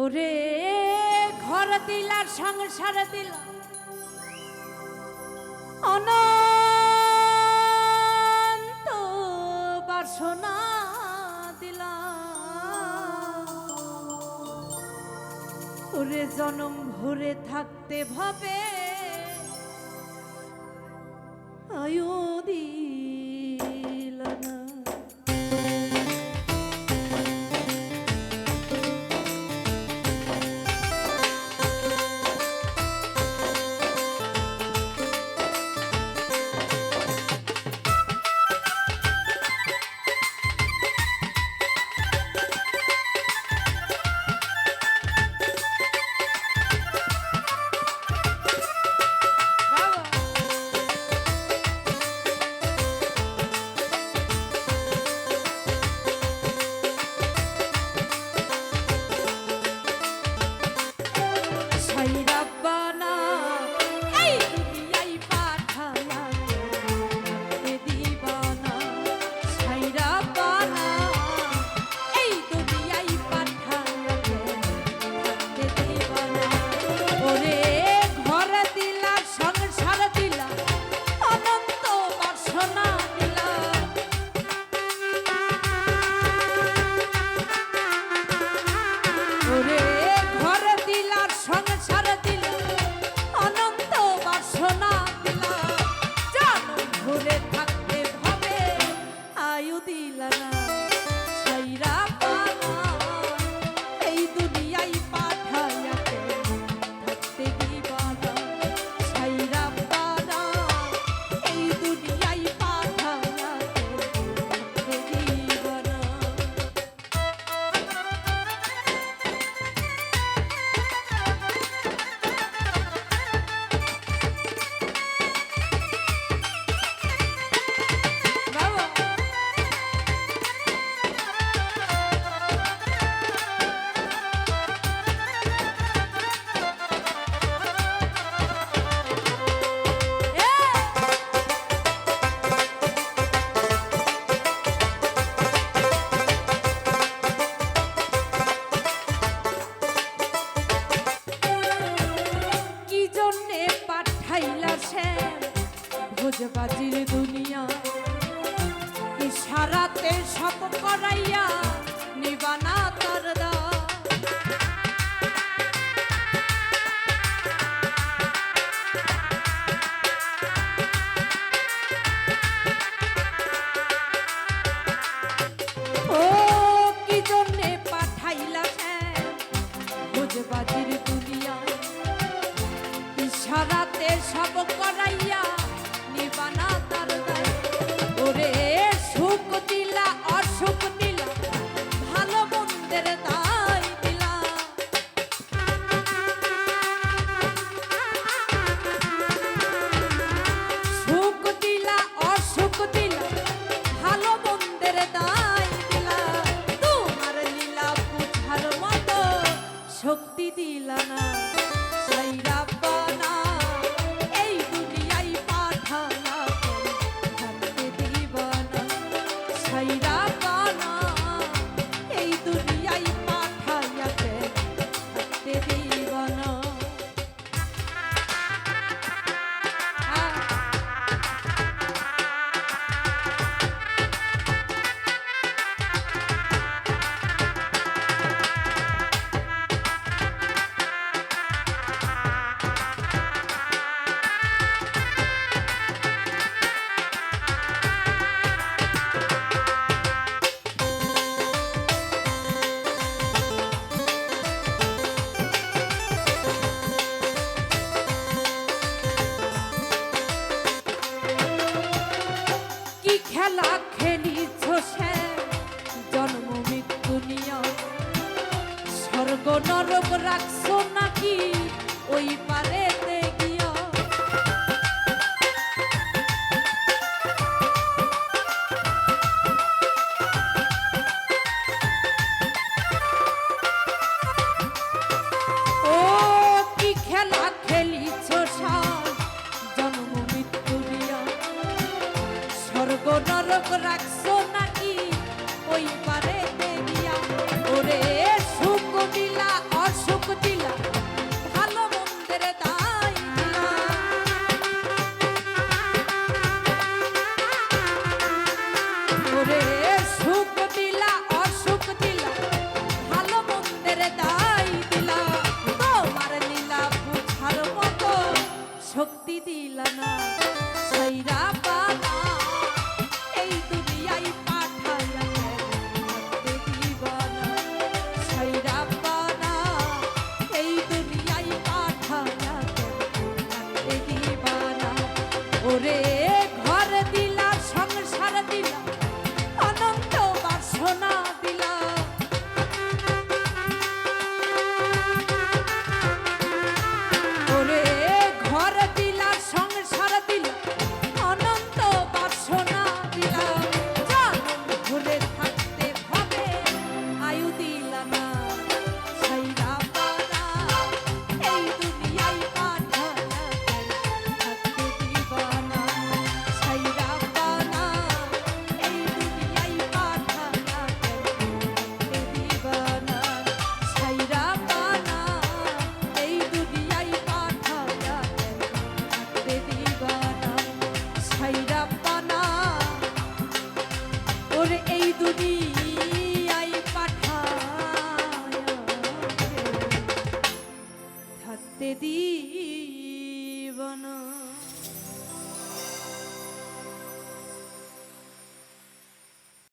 ওরে ঘর দিলার সংসার দিল অনন্ত বাসনা দিলাম। ওরে জনম ভরে থাকতে ভাবে হাতে করাইয়া নিবানা তার শক্তি দিলা না সাইরাব্বা। খেলা খেলিছ জন্ম মৃত্যু নিয়ম স্বর্গ নরক রাখছো নাকি? ওই পারে